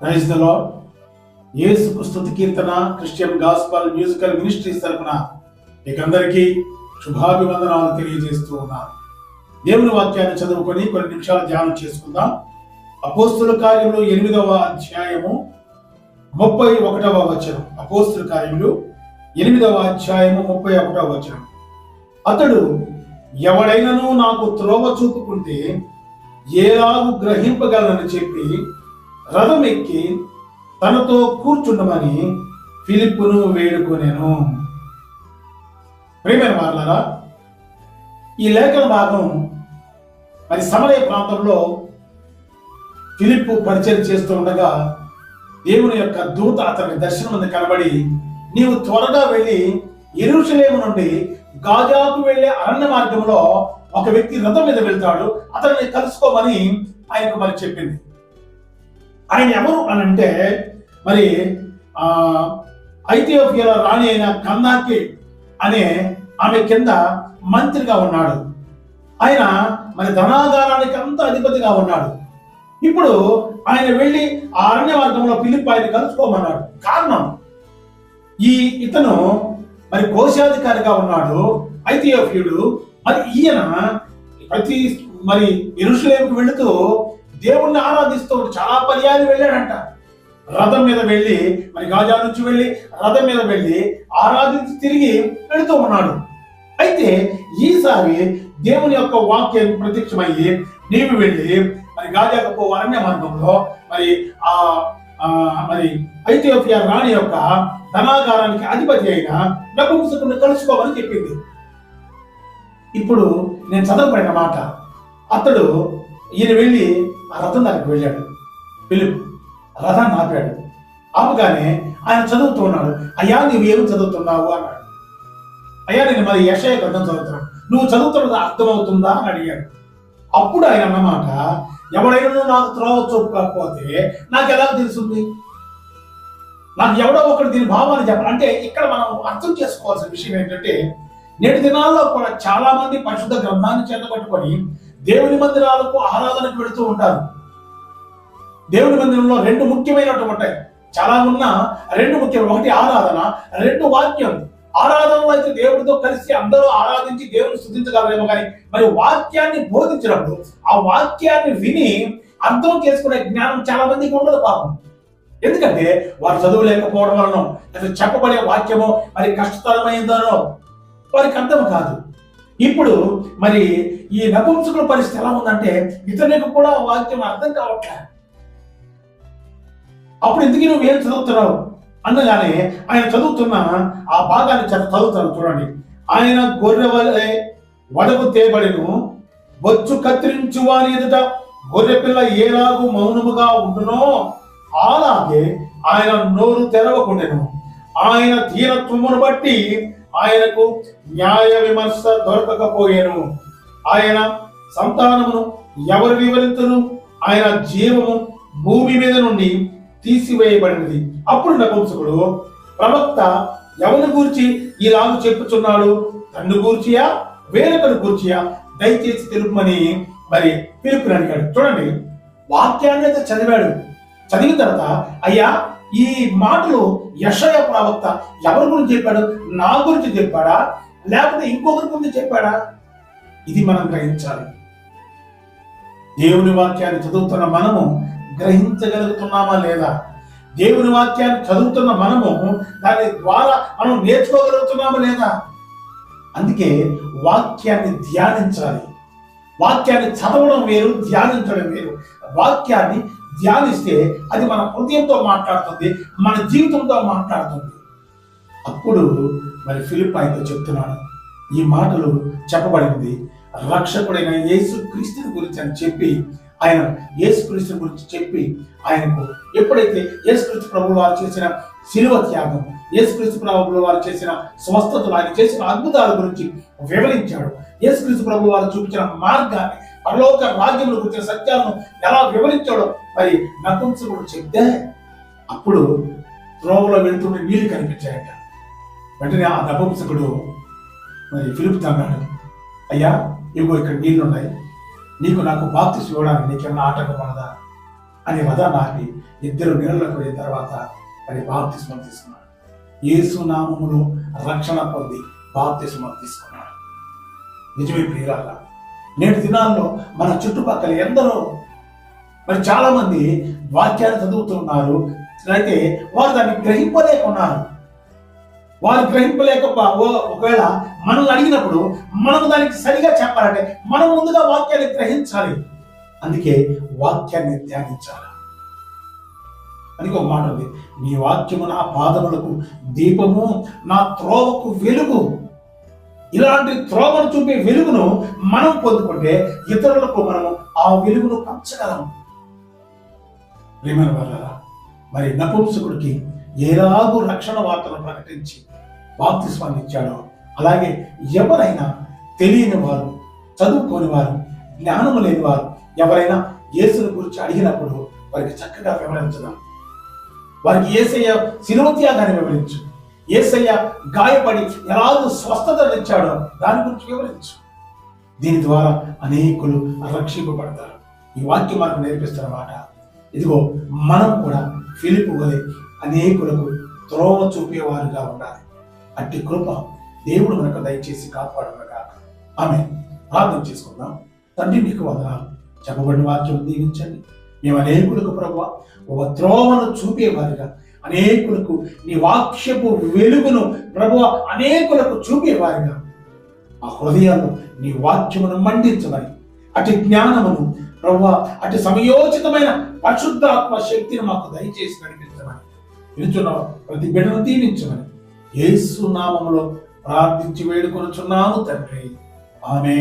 Praise the Lord Yesu స్థుతి కీర్తన Christian gospel musical ministries తరఫున మీకందరికీ శుభాభివందనాలు తెలియజేస్తూ ఉన్నాను. దేవుని వాక్యాన్ని చదువుకొని కొన్ని నిమిషాలు ధ్యానం చేసుకుందాం. అపోస్తుల కార్యములు ఎనిమిదవ అధ్యాయము ముప్పై ఒకటవ వచనం. అపోస్తుల కార్యములు ఎనిమిదవ అధ్యాయము ముప్పై ఒకటవ వచనం. అతడు ఎవడైనను నాకు త్రోవ చూపుకుంటే ఏలాగు గ్రహింపగలనని చెప్పి రథం ఎక్కి తనతో కూర్చుండమని ఫిలిప్పును వేడుకునేను. ప్రేమైన వాళ్ళరా ఈ లేఖన భాగం మరి సమలయ ప్రాంతంలో ఫిలిప్పు పరిచయం చేస్తూ ఉండగా దేవుని యొక్క దూత అతని దర్శనం కనబడి నీవు త్వరగా వెళ్ళి ఎరుషలేము నుండి గాజాకు వెళ్ళే అరణ్య మార్గంలో ఒక వ్యక్తి రథం మీద వెళ్తాడు అతన్ని కలుసుకోమని ఆయనకు మరి చెప్పింది. ఆయన ఎవరు అని అంటే మరి ఆ ఐథియోపియాలో రాణి అయిన కన్నాకి అనే ఆమె కింద మంత్రిగా ఉన్నాడు. ఆయన మరి ధనాగారానికి అంత అధిపతిగా ఉన్నాడు. ఇప్పుడు ఆయన వెళ్ళి ఆ అరణ్య మార్గంలో పిలిపి ఆయన కలుసుకోమన్నాడు. కారణం ఈ ఇతను మరి కోశాధికారిగా ఉన్నాడు ఐథియోపియుడు మరి ఈయన ప్రతి మరి ఎరుషులేముకు వెళుతూ దేవుణ్ణి ఆరాధిస్తూ చాలా పర్యాలు వెళ్ళాడంట. రథం మీద వెళ్ళి మరి గాజా నుంచి వెళ్ళి రథం మీద వెళ్ళి ఆరాధించి తిరిగి వెళుతూ ఉన్నాడు. అయితే ఈసారి దేవుని యొక్క వాక్యం ప్రత్యక్షమయ్యి నీవు వెళ్ళి మరి గాజాకు అరణ్య మార్గంలో మరి ఆ ఆ, మరి ఐథియోపియా రాణి యొక్క ధనాగారానికి అధిపతి అయిన నపుంసకుని కలుసుకోమని చెప్పింది. ఇప్పుడు నేను చదవబడిన మాట. అతడు ఈయన వెళ్ళి ఆ రథం దానికి వెళ్ళాడు. పిలుపు రథాన్ని ఆపాడు. ఆపగానే ఆయన చదువుతున్నాడు అయ్యా నువ్వు ఏమి చదువుతున్నావు? అన్నాడు. అయ్యా నేను మరి యశయ గ్రంథం చదువుతున్నాను. నువ్వు చదువుతున్నది అర్థమవుతుందా? అని అడిగాడు. అప్పుడు ఆయన అన్నమాట ఎవడైనా నాకు త్రోవ చూపకపోతే నాకు ఎలా తెలుస్తుంది? నాకు ఎవడో ఒకటి దీని భావాన్ని చెప్పాలి. అంటే ఇక్కడ మనం అర్థం చేసుకోవాల్సిన విషయం ఏంటంటే నేటి దినాల్లో కూడా చాలా మంది పరిశుద్ధ గ్రంథాన్ని చేతపట్టుకొని దేవుని మందిరాలకు ఆరాధనకు పెడుతూ ఉంటారు. దేవుని మందిరంలో రెండు ముఖ్యమైనటువంటి ఉంటాయి. చాలా ఉన్న రెండు ముఖ్యమైన ఒకటి ఆరాధన రెండు వాక్యం. ఆరాధనలో అయితే దేవుడితో కలిసి అందరూ ఆరాధించి దేవుని స్థుతించగలరేమో కానీ మరి వాక్యాన్ని బోధించినప్పుడు ఆ వాక్యాన్ని విని అర్థం చేసుకునే జ్ఞానం చాలా మందికి ఉండదు పాపం. ఎందుకంటే వారు చదువు లేకపోవడం వలన చెప్పబడే వాక్యమో మరి కష్టతరమైందనో వారికి అర్థం కాదు. ఇప్పుడు మరి ఈ నపుంసకుల పరిస్థితి ఎలా ఉందంటే ఇతనికి కూడా వాక్యం అర్థం కావట్లే. అప్పుడు ఎందుకు నువ్వు ఏం చదువుతున్నావు? అనగానే ఆయన చదువుతున్న ఆ భాగాన్ని చ- చదువుతాను చూడండి. ఆయన గొర్రె వలె వడకు తేబడిను బొచ్చు కత్తిరించు వారి ఎదుట గొర్రె పిల్ల ఏలాగు మౌనముగా ఉండునో అలాగే ఆయన నోరు తెరవకుండెను. ఆయన తీరత్వమును బట్టి ఆయనకు న్యాయ విమర్శ దొరకకపోయాను. ఆయన సంతానమును ఎవరు వివరించను ఆయన జీవము భూమి మీద నుండి తీసివేయబడినది. అప్పుడు నపుంసకుడు ప్రవక్త ఎవరిని గూర్చి ఇలాగ చెప్పుచున్నాడు? తన్ను గూర్చియా? వేరొకరు గూర్చియా? దయచేసి తెలుపమని మరి పిలుపుని అడిగాడు చూడండి వాక్యాన్ని అయితే చదివాడు. చదివిన తర్వాత అయ్యా ఈ మాటలు యశయ ప్రవక్త ఎవరి గురించి చెప్పాడు? నా గురించి చెప్పాడా? లేకపోతే ఇంకొకరి గురించి చెప్పాడా? ఇది మనం గ్రహించాలి. దేవుని వాక్యాన్ని చదువుతున్న మనము గ్రహించగలుగుతున్నామా లేదా? దేవుని వాక్యాన్ని చదువుతున్న మనము దాని ద్వారా మనం నేర్చుకోగలుగుతున్నామా లేదా? అందుకే వాక్యాన్ని ధ్యానించాలి. వాక్యాన్ని చదవడం వేరు ధ్యానించడం వేరు. వాక్యాన్ని ధ్యానిస్తే అది మన హృదయంతో మాట్లాడుతుంది మన జీవితంతో మాట్లాడుతుంది. అప్పుడు మరి ఫిలిప్ ఆయనతో చెప్తున్నాడు ఈ మాటలు చెప్పబడింది రక్షకుడైన యేసు క్రీస్తుని గురించి అని చెప్పి ఆయన యేసు క్రీస్తుని గురించి చెప్పి ఆయనకు ఎప్పుడైతే యేసు క్రీస్తు ప్రభు వారు చేసిన శిలువ త్యాగం యేసు క్రీస్తు ప్రభు వారు చేసిన స్వస్థతలు ఆయన చేసిన అద్భుతాల గురించి వివరించాడు. యేసు క్రీస్తు ప్రభు వారు చూపించిన మార్గాన్ని పరలోక రాజ్యముల గురించిన సత్యాలను ఎలా వివరించాడో మరి నపుంసకుడు చెప్తే అప్పుడు త్రోవలో వెళ్తుండే నీళ్ళు కనిపించాయట. వెంటనే ఆ నపుంసకుడు మరి ఫిలిప్ అన్నాడు అయ్యా ఇగో ఇక్కడ నీళ్ళున్నాయి. నీకు నాకు బాప్తి ఇవ్వడానికి నీకేమన్నా ఆటంకం ఉన్నదా? అని వదా ఆపి ఇద్దరు నీళ్ళకు వెళ్ళిన తర్వాత మరి బాప్తిస్మం తీసుకున్నాడు. ఏసు నామములు రక్షణ పొంది బాప్తిస్మం తీసుకున్నాడు. నిజమే ప్రియులారా నేటి దినాల్లో మన చుట్టుపక్కల ఎందరో మరి చాలామంది వాక్యాలు వాక్యాన్ని చదువుతున్నారు. అయితే వారు దాన్ని గ్రహింపలేకున్నారు. వారు గ్రహింపలేక ఒకవేళ మనల్ని అడిగినప్పుడు మనం దానికి సరిగా చెప్పాలంటే మనం ముందుగా వాక్యాన్ని గ్రహించాలి. అందుకే వాక్యాన్ని ధ్యానించాలి. అని ఒక మాట ఉంది. నీ వాక్యము నా పాదములకు దీపము నా త్రోవకు వెలుగు. ఇలాంటి త్రోవను చూపే వెలుగును మనం పొందుకుంటే ఇతరులకు మనము ఆ వెలుగును పంచగలం. ప్రేమైన వాళ్ళ మరి నపుంసకుడికి ఏలాగూ రక్షణ వార్తను ప్రకటించి బాప్తిస్వాన్ని ఇచ్చాడో అలాగే ఎవరైనా తెలియని వారు చదువుకోని వారు జ్ఞానము లేని వారు ఎవరైనా యేసుని గురించి అడిగినప్పుడు వారికి చక్కగా వివరించడం. వారికి ఏసయ్య శిరోత్యాగాన్ని వివరించు ఏసయ్య గాయపడి ఎలాగూ స్వస్థత ఇచ్చాడో దాని గురించి వివరించు. దీని ద్వారా అనేకులు రక్షింపబడతారు. ఈ వాక్యం మనకు నేర్పిస్తున్న మాట ఇదిగో మనం కూడా ఫిలిపు వలె అనేకులకు త్రోవ చూపేవారుగా ఉండాలి. అట్టి కృప దేవుడు మనకు దయచేసి కాపాడునగా ఆమె ప్రార్థన చేసుకుందాం. తండ్రి నీకు వందనాలు. చెప్పబడిన వాక్యం దీవించండి. మేము అనేకులకు ప్రభు ఒక త్రోవను చూపేవారుగా అనేకులకు నీ వాక్యపు వెలుగును ప్రభు అనేకులకు చూపేవారుగా ఆ హృదయాలు నీ వాక్యమును మండించమని అటు జ్ఞానమును ప్రభు అటు సమయోచితమైన పరిశుద్ధాత్మ శక్తిని మాకు దయచేసి నడిపించమని వినుచున్న ప్రతి బిడ్డను దీవించమని యేసు నామములో ప్రార్థించి వేడుకొనుచున్నాము తండ్రి. ఆమె